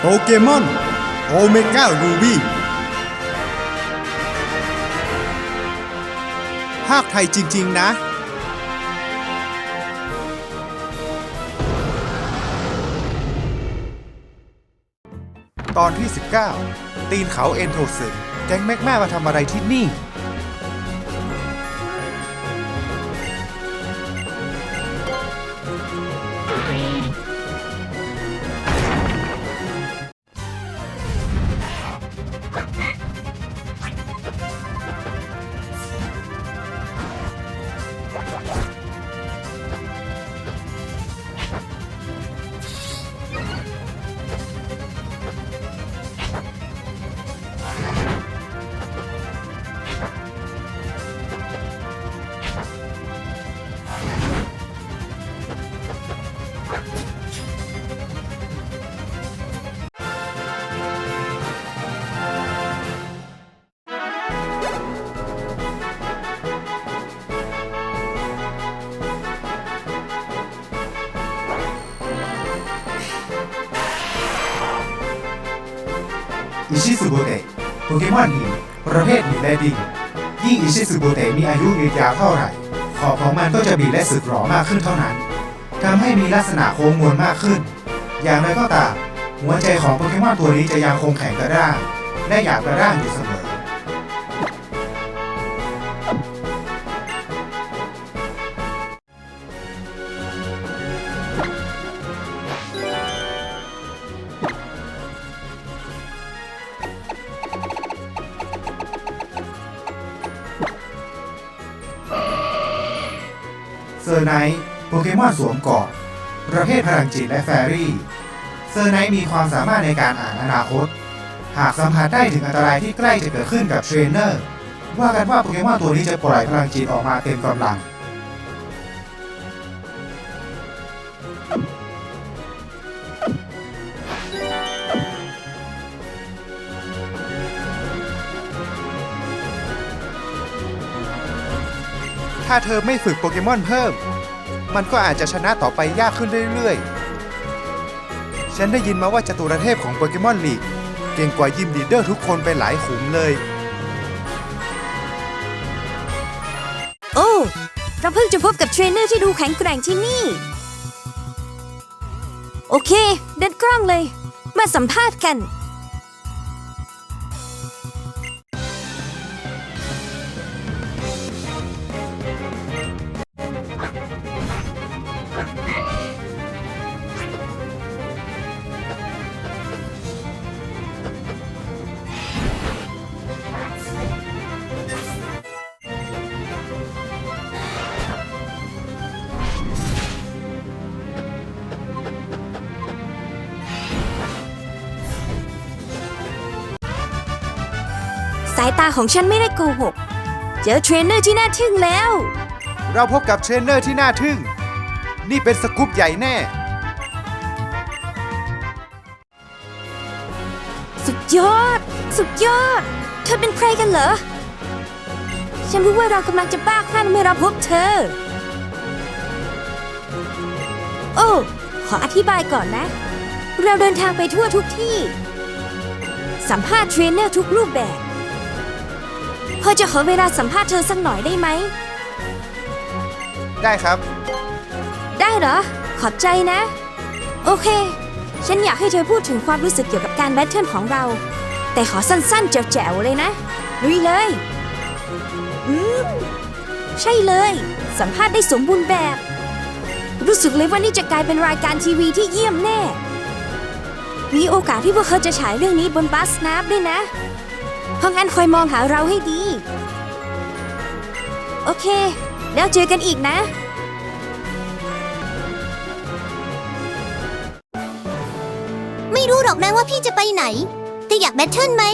โปเกมอนโอเมก้ารูบี้ภาคไทยจริง ๆ นะ ตอนที่ 19 ตีนเขาเอ็นโทสึแก๊งแม็กแม่มาทำอะไรที่นี่ อิชิสุโบเตะโปเกมอนหินประเภทหินและดินยิ่งอิชิสุโบเตะมีอายุยืนยาวเท่าไหร่ ขอบของมันก็จะบีบและสึกหรอมากขึ้นเท่านั้นทำให้มีลักษณะโค้งมวลมากขึ้น อย่างไรก็ตามหัวใจของโปเกมอนตัวนี้จะยังคงแข็งกระด้างและอยากกระด้างอยู่เสมอ เซอร์ไนท์โปเกมอนสวมเกาะประเภทพลังจิตและแฟรี่ เซอร์ไนท์มีความสามารถในการอ่านอนาคต หากสัมผัสได้ถึงอันตรายที่ใกล้จะเกิดขึ้นกับเทรนเนอร์ ว่ากันว่าโปเกมอนตัวนี้จะปล่อยพลังจิตออกมาเต็มกำลัง ถ้าเธอไม่ฝึกโปเกมอนเพิ่ม มันก็อาจจะชนะต่อไปยากขึ้นเรื่อยๆ ฉันได้ยินมาว่าจตุรเทพของโปเกมอนลีกเก่งกว่ายิมลีดเดอร์ทุกคนไปหลายขุมเลย โอ้เราเพิ่งจะพบกับเทรนเนอร์ที่ดูแข็งแกร่งที่นี่ โอเค เดินกล้องเลย มาสัมภาษณ์กันายตาของฉันไม่ได้โกหก เจอเทรนเนอร์ที่น่าทึ่งแล้ว เราพบกับเทรนเนอร์ที่น่าทึ่ง นี่เป็นสกู๊ปใหญ่แน่ สุดยอด สุดยอด เธอเป็นใครกันเหรอ ฉันรู้ว่าเรากำลังจะบ้าคลั่นเมื่อเราพบเธอ โอ้ ขออธิบายก่อนนะ เราเดินทางไปทั่วทุกที่ สัมภาษณ์เทรนเนอร์ทุกรูปแบบพ อจะขอเวลาสัมภาษณ์เธอสักหน่อยได้ไหม ได้ครับ ได้เหรอ ขอบใจนะ โอเค ฉันอยากให้เธอพูดถึงความรู้สึกเกี่ยวกับการแบทเทิลของเรา แต่ขอสั้นๆ แจ๋วๆ เลยนะลุยเลย อืม ใช่เลย สัมภาษณ์ได้สมบูรณ์แบบ รู้สึกเลยว่านี่จะกลายเป็นรายการทีวีที่เยี่ยมแน่ มีโอกาสที่พวกเขาจะฉายเรื่องนี้บนบัสนาบด้วยนะ พราะงั้นคอยมองหาเราให้ดี โอเค แล้วเจอกันอีกนะ ไม่รู้หรอกนะว่าพี่จะไปไหน แต่อยากแบทเทิลไหม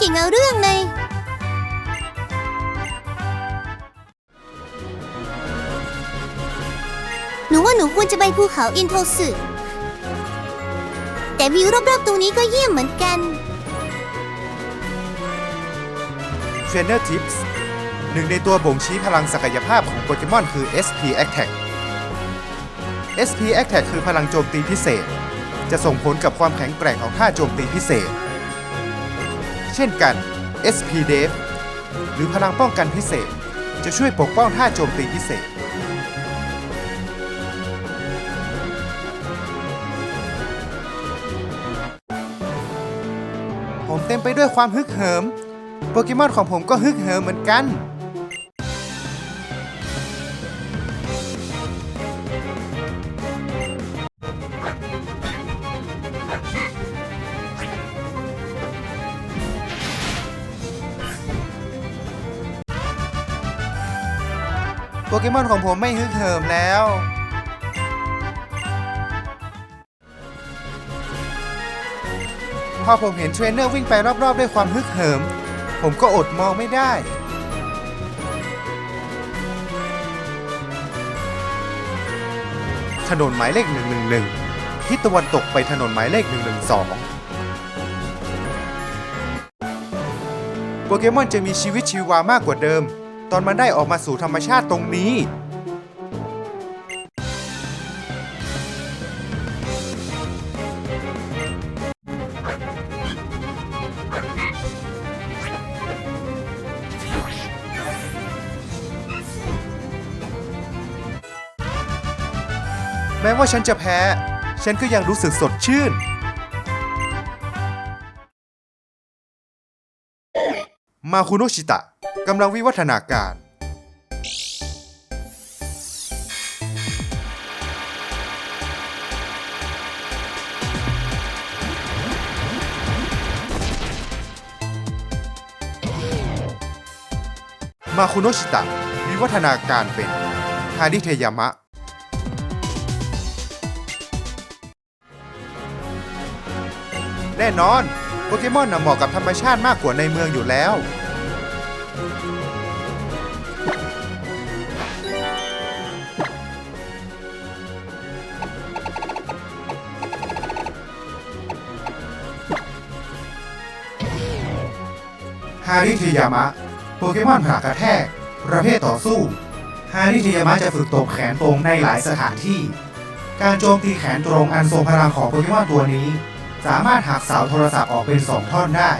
ก่งเอาเรื่องเลย หนูว่าหนูควรจะไปภูเขาอินโทสึแต่วิวรอบๆตรงนี้ก็เยี่ยมเหมือนกันเทรนเนอร์ทิปส์หนึ่งในตัวบ่งชี้พลังศักยภาพของโปเกมอนคือ SP Attack SP Attack คือพลังโจมตีพิเศษ จะส่งผลกับความแข็งแกร่งของท่าโจมตีพิเศษ เช่นกัน SP Def หรือพลังป้องกันพิเศษ จะช่วยปกป้องท่าโจมตีพิเศษ ผมเต็มไปด้วยความฮึกเหิม โปเกมอนของผมก็ฮึกเหิมเหมือนกัน เกมอนของผมไม่ฮึกเหิมแล้ว พอผมเห็นเทรนเนอร์วิ่งไปรอบๆ ด้วยความฮึกเหิม ผมก็อดมองไม่ได้ ถนนหมายเลข 111ทิศตะวันตกไปถนนหมายเลข 112โปเกมอนจะมีชีวิตชีวามากกว่าเดิม ตอนมันได้ออกมาสู่ธรรมชาติตรงนี้ แม้ว่าฉันจะแพ้ ฉันก็ยังรู้สึกสดชื่น มาคุโนชิตะกำลังวิวัฒนาการ มาคุโนชิตะวิวัฒนาการเป็นฮาริเทยามะแน่นอน โปเกมอนน่ะเหมาะกับธรรมชาติมากกว่าในเมืองอยู่แล้ว ฮาริเทยามะ โปเกมอนผลักกระแทก ประเภทต่อสู้ ฮาริเทยามะจะฝึกตบแขนตรงในหลายสถานที่ การโจมตีแขนตรงอันทรงพลังของโปเกมอนตัวนี้ สามารถหักเสาโทรศัพท์ออกเป็นสองท่อนได้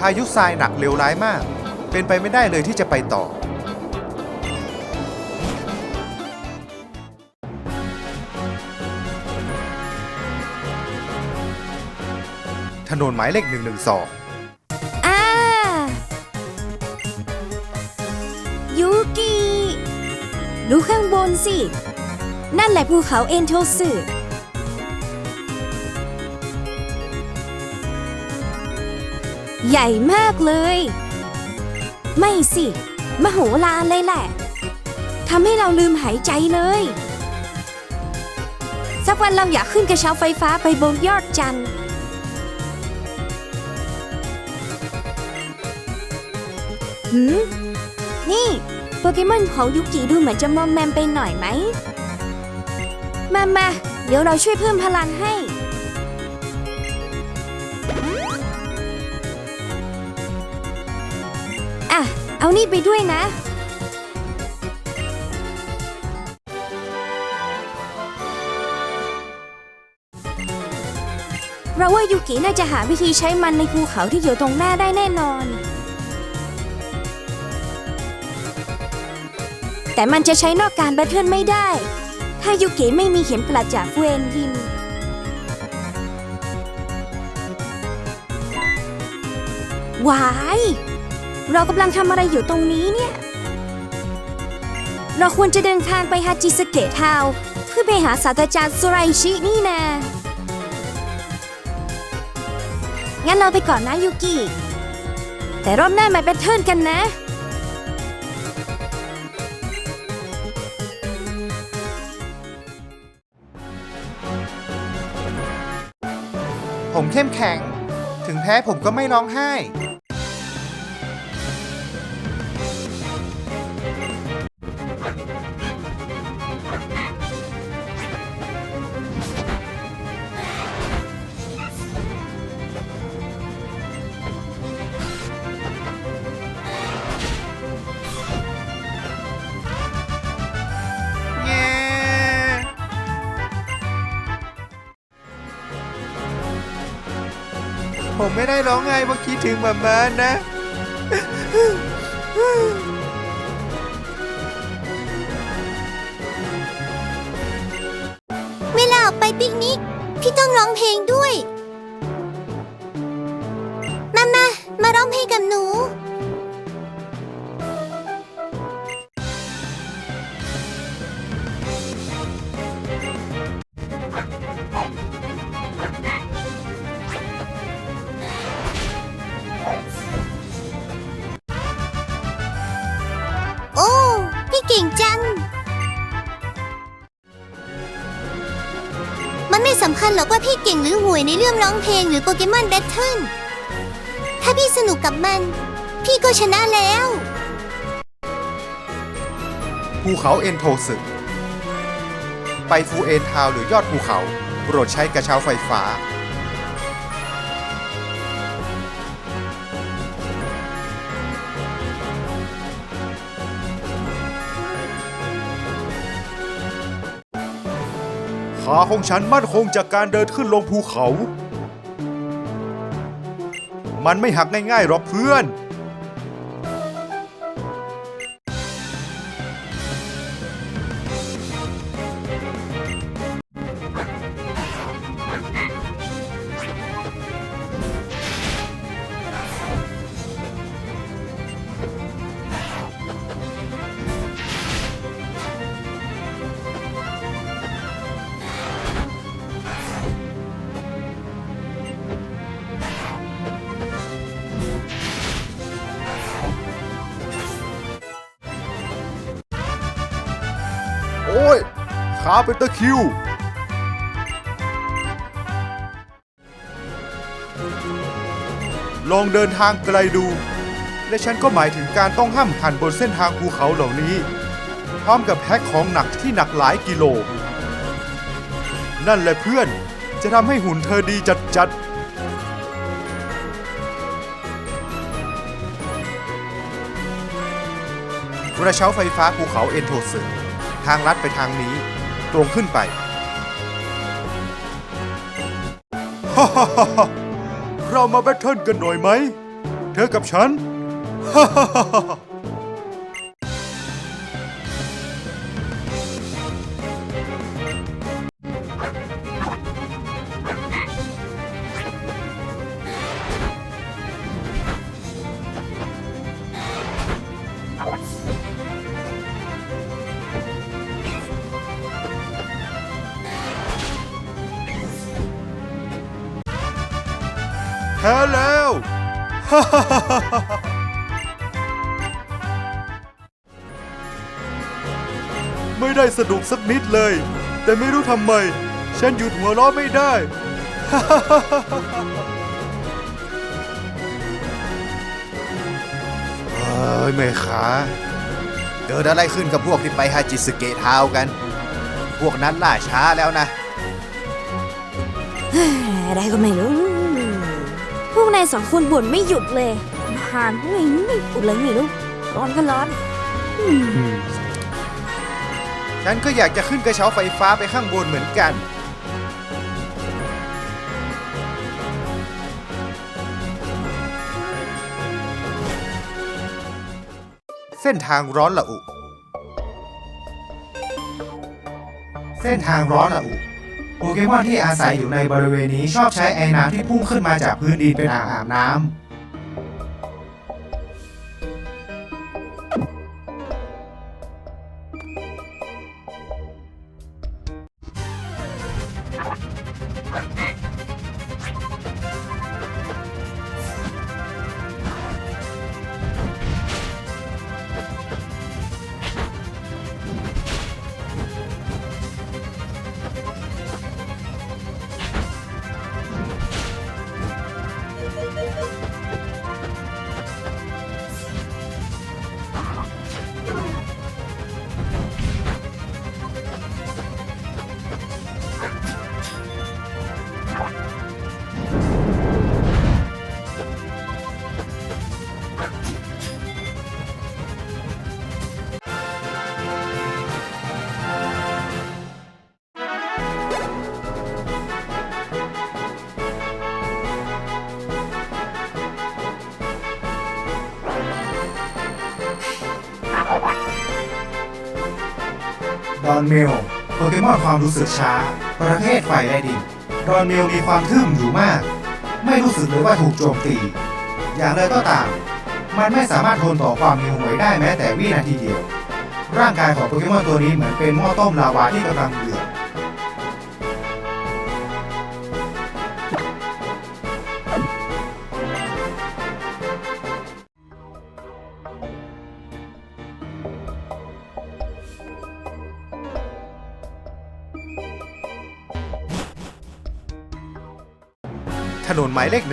พายุทรายหนักเลวร้ายมาก เป็นไปไม่ได้เลยที่จะไปต่อ นนหมายเลข112 อ่ายูกิดูข้างบนสิ นั่นแหละภูเขาเอ็นโทสึใหญ่มากเลย ไม่สิ มโหฬารเลยแหละทำให้เราลืมหายใจเลย สักวันเราอยากขึ้นกระเช้าไฟฟ้าไปบนยอดจันทร์ หืมนี่ โปเกมอนของยุกิดูเหมือนจะมอมแมมไปหน่อยไหม มามาเดี๋ยวเราช่วยเพิ่มพลังให้ อะ เอานี่ไปด้วยนะเราว่ายุกิน่าจะหาวิธีใช้มันในภูเขาที่อยู่ตรงหน้าได้แน่นอน แต่มันจะใช้นอกการแบทเทิลไม่ได้ ถ้ายูกิไม่มีเข็มกลัดจากฟูเอนยิม วาย เรากำลังทำอะไรอยู่ตรงนี้เนี่ย เราควรจะเดินทางไปฮาจิสเกะทาวน์เพื่อไปหาศาสตราจารย์สุไรชินี่นางั้นเราไปก่อนนะยูกิ แต่รอบหน้ามาแบทเทิลกันนะ เข้มแข็ง ถึงแพ้ผมก็ไม่ร้องไห้ ไม่ได้ร้องไห้เพราะคิดถึงมาม่านะ พี่เก่งหรือห่วยในเรื่องร้องเพลงหรือโปเกมอนแบทเทิลถ้าพี่สนุกกับมัน พี่ก็ชนะแล้ว ภูเขาเอ็นโทสึไปฟูเอ็นทาวหรือยอดภูเขา โปรดใช้กระเช้าไฟฟ้า ขาของฉันมั่นคงจากการเดินขึ้นลงภูเขา มันไม่หักง่ายๆหรอกเพื่อน ขาเป็นตะคิว ลองเดินทางไกลดู และฉันก็หมายถึงการต้องห้ามหันบนเส้นทางภูเขาเหล่านี้ พร้อมกับแพ็คของหนักที่หนักหลายกิโล นั่นแหละเพื่อนจะทำให้หุ่นเธอดีจัดจัดๆกระเช้าไฟฟ้าภูเขาเอ็นโทสึทางลัดไปทางนี้ ตรงขึ้นไปฮ่าฮ่าฮ่าเรามาแบทเทิลกันหน่อยไหม เธอกับฉันฮ่าฮ่าฮ่า ไม่ได้สนุกสักนิดเลย แต่ไม่รู้ทำไม ฉันหยุดหัวเราะไม่ได้ เอ้ยแม่ขาเกิดอะไรขึ้นกับพวกที่ไปฮาจิสเกะทาวน์กัน พวกนั้นล่าช้าแล้วนะ อะไรก็ไม่รู้ พวกนายสองคนบ่นไม่หยุดเลยหานพวกนายไม่พูดเลยไม่รู้ร้อนก็ร้อน ฉันก็อยากจะขึ้นกระเช้าไฟฟ้าไปข้างบนเหมือนกัน เส้นทางร้อนละอุ เส้นทางร้อนละอุ โปเกมอนที่อาศัยอยู่ในบริเวณนี้ชอบใช้ไอ้น้ำที่พุ่งขึ้นมาจากพื้นดินเป็นอ่างอาบน้ำ ดอนเมลโปเกมอนความรู้สึกช้า ประเภทไฟได้ดินดอนเมลมีความทึ่มอยู่มาก ไม่รู้สึกเลยว่าถูกโจมตี อย่างไรก็ตาม มันไม่สามารถทนต่อความหิวโหวยได้แม้แต่วินาทีเดียว ร่างกายของโปเกมอนตัวนี้เหมือนเป็นหม้อต้มลาวาที่กำลังเดือด ถนนหมายเลข 112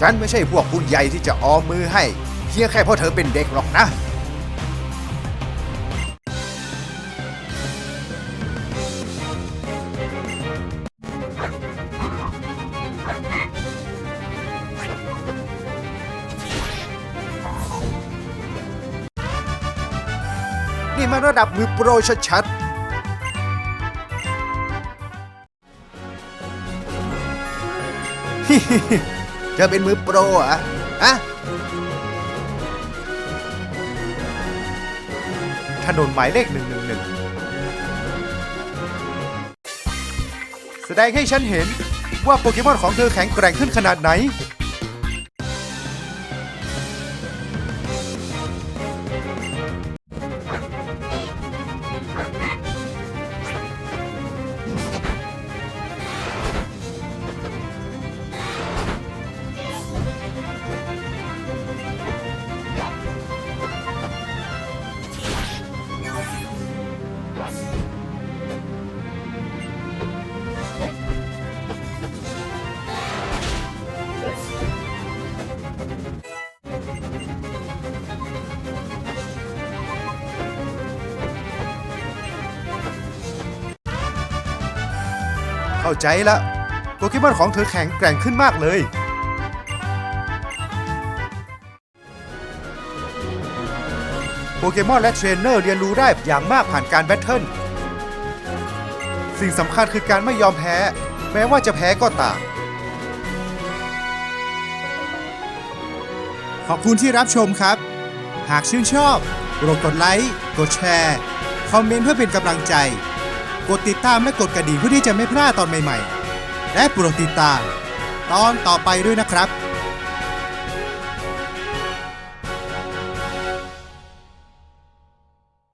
ฉันไม่ใช่พวกผู้ใหญ่ที่จะออมมือให้เพียงแค่เพราะเธอเป็นเด็กหรอกนะ นี่มันระดับมือโปรชัดๆ จะเป็นมือโปรเหรอะอะถนนหมายเลขหนึ่งหนึ่งหนึ่งแสดงให้ฉันเห็นว่าโปเกมอนของเธอแข็งแกร่งขึ้นขนาดไหน ใจละโปเกมอนของเธอแข็งแกร่งขึ้นมากเลย โปเกมอนและเทรนเนอร์เรียนรู้ได้อย่างมากผ่านการแบทเทิล สิ่งสำคัญคือการไม่ยอมแพ้ แม้ว่าจะแพ้ก็ตาม ขอบคุณที่รับชมครับ หากชื่นชอบโปรดกดไลค์ กดแชร์ คอมเมนต์เพื่อเป็นกำลังใจ กดติดตามและกดกระดิ่งเพื่อที่จะไม่พลาดตอนใหม่ๆ และโปรดติดตาม ตอนต่อไปด้วยนะครับ